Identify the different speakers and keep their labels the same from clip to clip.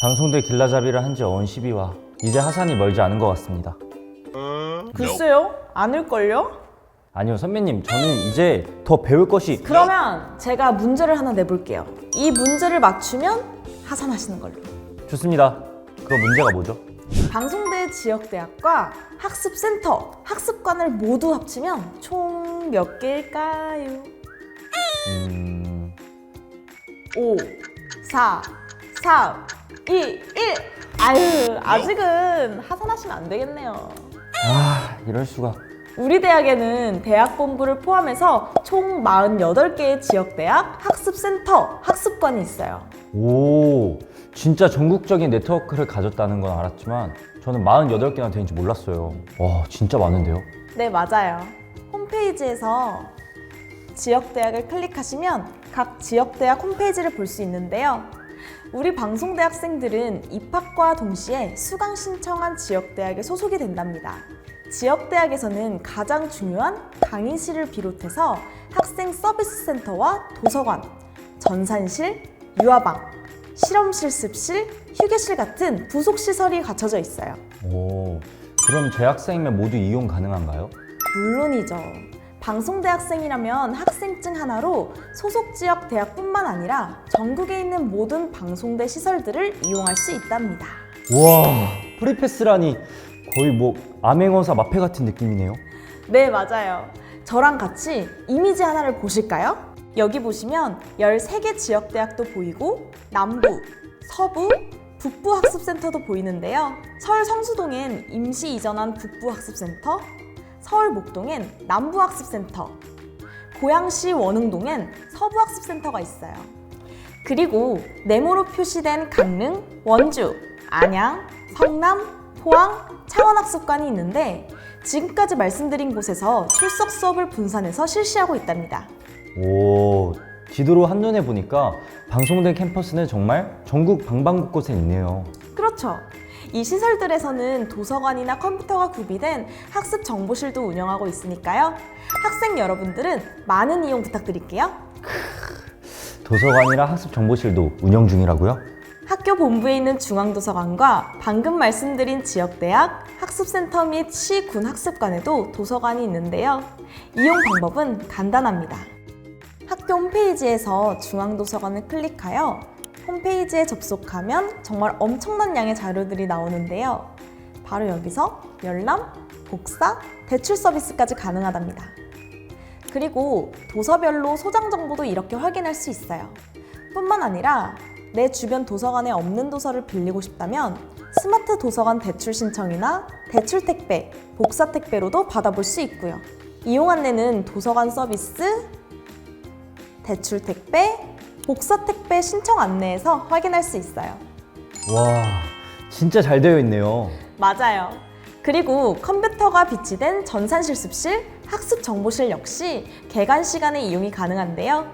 Speaker 1: 방송대 길라잡이를 한 지 어언 12화. 이제 하산이 멀지 않은 것 같습니다.
Speaker 2: 글쎄요? 않을걸요?
Speaker 1: 아니요, 선배님. 저는 이제 더 배울 것이.
Speaker 2: 그러면 제가 문제를 하나 내볼게요. 이 문제를 맞추면 하산하시는 걸로.
Speaker 1: 좋습니다. 그럼 문제가 뭐죠?
Speaker 2: 방송대 지역대학과 학습센터, 학습관을 모두 합치면 총 몇 개일까요?
Speaker 1: 음,
Speaker 2: 5, 4, 3, 2, 1. 아유, 아직은 하산하시면 안 되겠네요.
Speaker 1: 아, 이럴 수가.
Speaker 2: 우리 대학에는 대학 본부를 포함해서 총 48개의 지역대학 학습센터, 학습관이 있어요.
Speaker 1: 오, 진짜 전국적인 네트워크를 가졌다는 건 알았지만 저는 48개나 되는지 몰랐어요. 와, 진짜 많은데요?
Speaker 2: 네, 맞아요. 홈페이지에서 지역대학을 클릭하시면 각 지역대학 홈페이지를 볼 수 있는데요. 우리 방송대 학생들은 입학과 동시에 수강 신청한 지역대학에 소속이 된답니다. 지역대학에서는 가장 중요한 강의실을 비롯해서 학생 서비스 센터와 도서관, 전산실, 유아방, 실험실 습실, 휴게실 같은 부속 시설이 갖춰져 있어요.
Speaker 1: 오, 그럼 재학생이면 모두 이용 가능한가요?
Speaker 2: 물론이죠. 방송대 학생이라면 학생증 하나로 소속 지역 대학뿐만 아니라 전국에 있는 모든 방송대 시설들을 이용할 수 있답니다.
Speaker 1: 우와, 프리패스라니 거의 뭐 암행어사 마패 같은 느낌이네요.
Speaker 2: 네, 맞아요. 저랑 같이 이미지 하나를 보실까요? 여기 보시면 13개 지역 대학도 보이고 남부, 서부, 북부 학습센터도 보이는데요. 서울 성수동엔 임시 이전한 북부 학습센터, 서울 목동엔 남부 학습센터, 고양시 원흥동엔 서부 학습센터가 있어요. 그리고 네모로 표시된 강릉, 원주, 안양, 성남, 포항, 창원학습관이 있는데 지금까지 말씀드린 곳에서 출석 수업을 분산해서 실시하고 있답니다.
Speaker 1: 오, 지도로 한눈에 보니까 방송된 캠퍼스는 정말 전국 방방곳곳에 있네요.
Speaker 2: 그렇죠. 이 시설들에서는 도서관이나 컴퓨터가 구비된 학습 정보실도 운영하고 있으니까요. 학생 여러분들은 많은 이용 부탁드릴게요.
Speaker 1: 도서관이랑 학습 정보실도 운영 중이라고요?
Speaker 2: 학교 본부에 있는 중앙도서관과 방금 말씀드린 지역대학, 학습센터 및 시군 학습관에도 도서관이 있는데요. 이용 방법은 간단합니다. 학교 홈페이지에서 중앙도서관을 클릭하여 홈페이지에 접속하면 정말 엄청난 양의 자료들이 나오는데요. 바로 여기서 열람, 복사, 대출 서비스까지 가능하답니다. 그리고 도서별로 소장 정보도 이렇게 확인할 수 있어요. 뿐만 아니라 내 주변 도서관에 없는 도서를 빌리고 싶다면 스마트 도서관 대출 신청이나 대출 택배, 복사 택배로도 받아볼 수 있고요. 이용 안내는 도서관 서비스, 대출 택배, 복사 택배 신청 안내에서 확인할 수 있어요.
Speaker 1: 와, 진짜 잘 되어 있네요.
Speaker 2: 맞아요. 그리고 컴퓨터가 비치된 전산실 습실, 학습 정보실 역시 개관 시간에 이용이 가능한데요.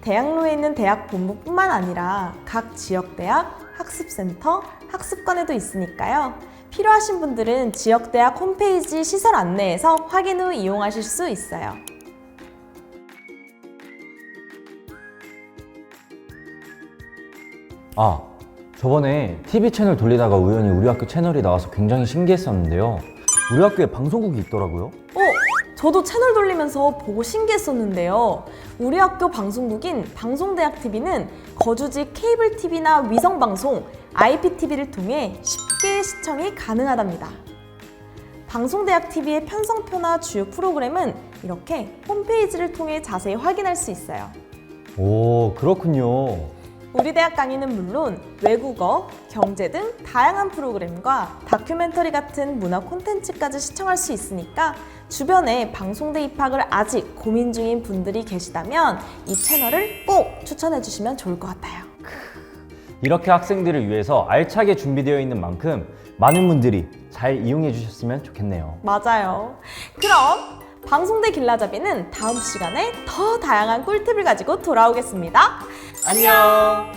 Speaker 2: 대학로에 있는 대학 본부뿐만 아니라 각 지역 대학, 학습센터, 학습관에도 있으니까요. 필요하신 분들은 지역 대학 홈페이지 시설 안내에서 확인 후 이용하실 수 있어요.
Speaker 1: 아, 저번에 TV 채널 돌리다가 우연히 우리 학교 채널이 나와서 굉장히 신기했었는데요. 우리 학교에 방송국이 있더라고요.
Speaker 2: 어, 저도 채널 돌리면서 보고 신기했었는데요. 우리 학교 방송국인 방송대학 TV는 거주지 케이블 TV나 위성 방송, IPTV를 통해 쉽게 시청이 가능하답니다. 방송대학 TV의 편성표나 주요 프로그램은 이렇게 홈페이지를 통해 자세히 확인할 수 있어요.
Speaker 1: 오, 그렇군요.
Speaker 2: 우리 대학 강의는 물론 외국어, 경제 등 다양한 프로그램과 다큐멘터리 같은 문화 콘텐츠까지 시청할 수 있으니까 주변에 방송대 입학을 아직 고민 중인 분들이 계시다면 이 채널을 꼭 추천해 주시면 좋을 것 같아요.
Speaker 1: 이렇게 학생들을 위해서 알차게 준비되어 있는 만큼 많은 분들이 잘 이용해 주셨으면 좋겠네요.
Speaker 2: 맞아요. 그럼 방송대 길라잡이는 다음 시간에 더 다양한 꿀팁을 가지고 돌아오겠습니다.
Speaker 1: 안녕!